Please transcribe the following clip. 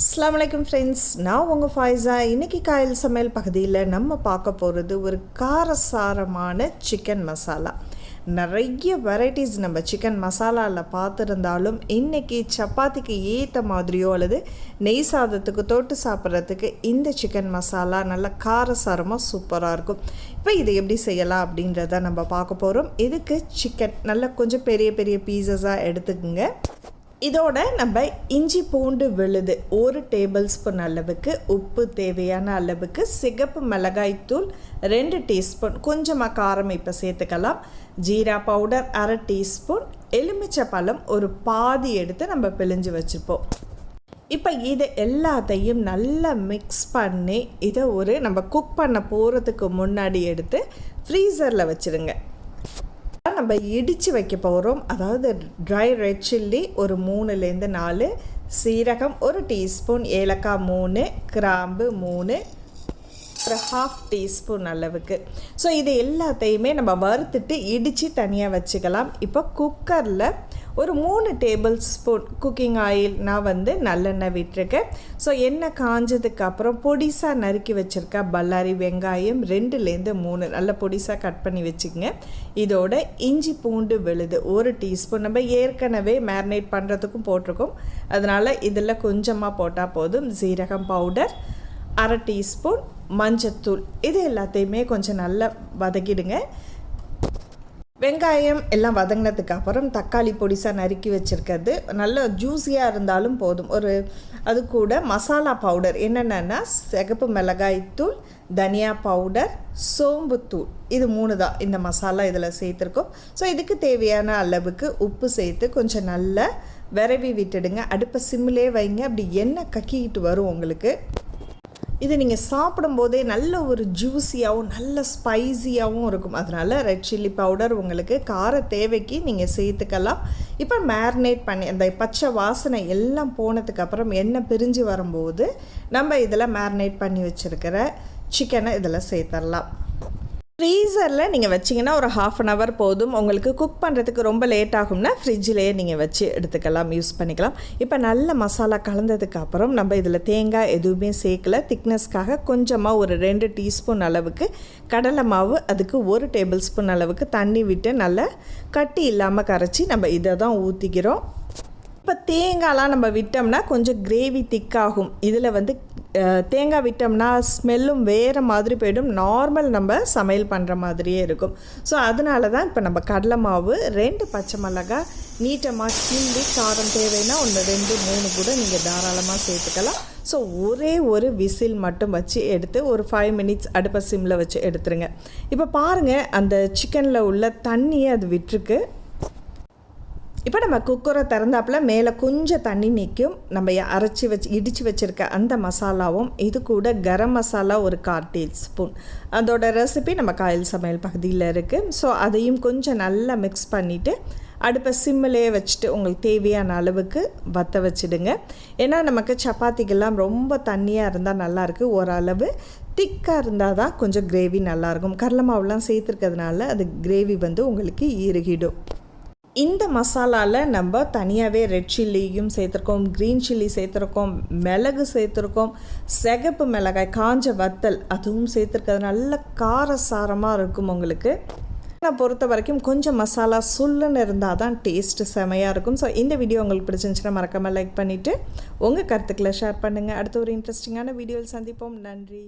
அஸ்லாம் வலைக்கம் ஃப்ரெண்ட்ஸ் நான் உங்கள் ஃபாய்ஸா. இன்றைக்கி காயல் சமையல் பகுதியில் நம்ம பார்க்க போகிறது ஒரு காரசாரமான சிக்கன் மசாலா நிறைய வெரைட்டிஸ் நம்ம சிக்கன் மசாலாவில் பார்த்துருந்தாலும் இன்றைக்கி சப்பாத்திக்கு ஏற்ற மாதிரியோ அல்லது நெய் சாதத்துக்கு தொட்டு சாப்பிட்றதுக்கு இந்த சிக்கன் மசாலா நல்ல காரசாரமாக சூப்பராக இருக்கும். இப்போ இதை எப்படி செய்யலாம் அப்படின்றத நம்ம பார்க்க போகிறோம் இதுக்கு சிக்கன் நல்ல கொஞ்சம் பெரிய பெரிய பீசஸாக எடுத்துக்கோங்க. இதோட நம்ம இஞ்சி பூண்டு விழுது ஒரு டேபிள் ஸ்பூன் அளவுக்கு உப்பு தேவையான அளவுக்கு சிகப்பு மிளகாய்த்தூள் ரெண்டு டீஸ்பூன் கொஞ்சமாக காரம் இப்போ சேர்த்துக்கலாம். ஜீரா பவுடர் அரை டீஸ்பூன் எலுமிச்சை பழம் ஒரு பாதி எடுத்து நம்ம பிழிஞ்சு வச்சுப்போம். இப்போ இதை எல்லாத்தையும் நல்லா மிக்ஸ் பண்ணி இதை ஒரு நம்ம குக் பண்ண போகிறதுக்கு முன்னாடி எடுத்து ஃப்ரீசரில் வச்சுருங்க. நம்ம இடித்து வைக்க போகிறோம் அதாவது ட்ரை ரெட் சில்லி ஒரு மூணுலேருந்து நாலு சீரகம் ஒரு டீஸ்பூன் ஏலக்காய் மூணு கிராம்பு மூணு ஒரு ஹாஃப் டீஸ்பூன் அளவுக்கு. ஸோ இது எல்லாத்தையுமே நம்ம வறுத்துட்டு இடித்து தனியாக வச்சுக்கலாம். இப்போ குக்கரில் ஒரு மூணு டேபிள் ஸ்பூன் குக்கிங் ஆயில் நான் வந்து நல்லெண்ணெய் விட்டுருக்கேன். ஸோ எண்ணெய் காஞ்சதுக்கு அப்புறம் பொடிசாக நறுக்கி வச்சுருக்க பல்லாரி வெங்காயம் ரெண்டுலேருந்து மூணு. நல்ல பொடிசாக கட் பண்ணி வச்சுக்கோங்க. இதோட இஞ்சி பூண்டு விழுது. ஒரு டீஸ்பூன் நம்ம ஏற்கனவே மேரினேட் பண்ணுறதுக்கும் போட்டிருக்கோம். அதனால் இதில் கொஞ்சமாக போட்டால் போதும். சீரகம் பவுடர் அரை டீஸ்பூன் மஞ்சத்தூள். இது எல்லாத்தையுமே கொஞ்சம் நல்லா வதக்கிடுங்க. வெங்காயம் எல்லாம் வதங்கினதுக்கு அப்புறம் தக்காளி பொடிசாக நறுக்கி வச்சுருக்கிறது. நல்ல ஜூஸியாக இருந்தாலும் போதும். ஒரு அது கூட மசாலா பவுடர் என்னென்னா சிகப்பு மிளகாய் தூள் தனியா பவுடர் சோம்புத்தூள் இது மூணு தான் இந்த மசாலா இதில் சேர்த்துருக்கோம். ஸோ இதுக்கு தேவையான அளவுக்கு உப்பு சேர்த்து கொஞ்சம் நல்லா விரவி விட்டுடுங்க. அடுப்பை சிம்மிலே வைங்க. அப்படி எண்ணெய் கக்கிக்கிட்டு வரும் உங்களுக்கு. இது நீங்கள் சாப்பிடும்போதே நல்ல ஒரு ஜூஸியாகவும் நல்ல ஸ்பைஸியாகவும் இருக்கும். அதனால் ரெட் சில்லி பவுடர் உங்களுக்கு கார தேவைக்கு நீங்கள் சேர்த்துக்கலாம். இப்போ மேரினேட் பண்ணி அந்த பச்சை வாசனை எல்லாம் போனதுக்கப்புறம் எண்ணெய் பிரிஞ்சு வரும்போது நம்ம இதில் மேரினேட் பண்ணி வச்சுருக்கிற சிக்கனை இதில் சேர்த்துடலாம். ஃப்ரீசரில் நீங்கள் வச்சிங்கன்னா ஒரு ஹாஃப் அன் ஹவர் போதும். உங்களுக்கு குக் பண்ணுறதுக்கு ரொம்ப லேட் ஆகும்னா ஃப்ரிட்ஜிலேயே நீங்கள் வச்சு எடுத்துக்கலாம் யூஸ் பண்ணிக்கலாம். இப்போ நல்ல மசாலா கலந்ததுக்கு அப்புறம் நம்ம இதில் தேங்காய் எதுவுமே சேர்க்கல. திக்னஸ்க்காக கொஞ்சமாக ஒரு ரெண்டு டீஸ்பூன் அளவுக்கு கடலை மாவு அதுக்கு ஒரு டேபிள் ஸ்பூன் அளவுக்கு தண்ணி விட்டு நல்லா கட்டி இல்லாமல் கரைச்சி நம்ம இதை தான் ஊற்றிக்கிறோம் இப்போ தேங்காய்லாம் நம்ம விட்டோம்னா கொஞ்சம் கிரேவி திக்காகும் இதில் வந்து தேங்காய் விட்டோம்னா ஸ்மெல்லும் வேறு மாதிரி போயிடும். நார்மல் நம்ம சமையல் பண்ணுற மாதிரியே இருக்கும். ஸோ அதனால தான் இப்போ நம்ம கடலை மாவு ரெண்டு பச்சை மிளகாய் நீட்டமாக கிண்டி காரம் தேவைன்னா ஒன்று ரெண்டு மூணு கூட நீங்கள் தாராளமாக சேர்த்துக்கலாம். ஸோ ஒரே ஒரு விசில் மட்டும் வச்சு எடுத்து ஒரு ஃபைவ் மினிட்ஸ் அடுப்பை சிம்மில் வச்சு எடுத்துருங்க. இப்போ பாருங்கள் அந்த சிக்கனில் உள்ள தண்ணியை அது விட்டுருக்கு. இப்போ நம்ம குக்கரை திறந்தாப்பில் மேலே கொஞ்சம் தண்ணி நிற்கும் நம்ம அரைச்சி வச்சு இடித்து வச்சுருக்க அந்த மசாலாவும் இது கூட கரம் மசாலா ஒரு கால் ஸ்பூன் அதோட ரெசிபி நம்ம காயல் சமையல் பகுதியில் இருக்குது ஸோ அதையும் கொஞ்சம் நல்லா மிக்ஸ் பண்ணிவிட்டு அடுப்பை சிம்மிலே வச்சுட்டு உங்களுக்கு தேவையான அளவுக்கு வற்ற வச்சுடுங்க. ஏன்னா நமக்கு சப்பாத்திக்கெல்லாம் ரொம்ப தண்ணியாக இருந்தால் நல்லாயிருக்கு ஓரளவு திக்காக இருந்தால் தான் கொஞ்சம் கிரேவி நல்லாயிருக்கும் கடலை மாவுலாம் சேர்த்துருக்கிறதுனால அது கிரேவி வந்து உங்களுக்கு இறுகிடும் இந்த மசாலாவில் நம்ம தனியாகவே ரெட் சில்லியும் சேர்த்துருக்கோம் க்ரீன் சில்லி சேர்த்துருக்கோம் மிளகு சேர்த்துருக்கோம் சிகப்பு மிளகாய் காஞ்ச வத்தல் அதுவும் சேர்த்துருக்கிறது நல்ல காரசாரமாக இருக்கும் உங்களுக்கு. நான் பொறுத்த வரைக்கும் கொஞ்சம் மசாலா சுல்லுன்னு இருந்தால் தான் டேஸ்ட்டு செமையாக இருக்கும். ஸோ இந்த வீடியோ உங்களுக்கு பிடிச்சிருந்துச்சுன்னா மறக்காமல் லைக் பண்ணிவிட்டு உங்கள் கருத்துக்களை ஷேர் பண்ணுங்கள் அடுத்த ஒரு இன்ட்ரெஸ்டிங்கான வீடியோவில் சந்திப்போம். நன்றி.